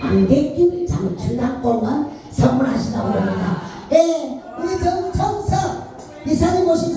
안개길 장춘학공원 선물하신다고 합니다. 네, 우리 정청석 이사님 모신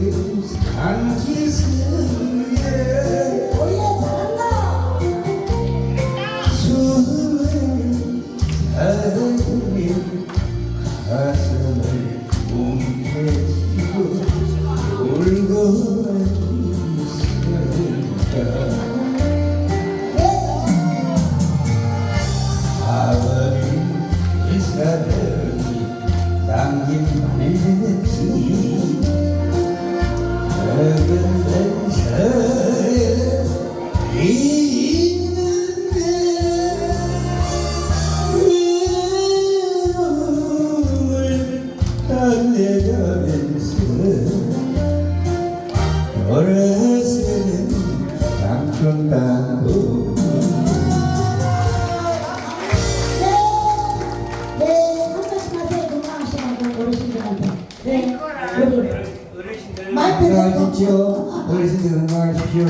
그 안기스는 heaven. 날 비켜 어르신들은 마십시오.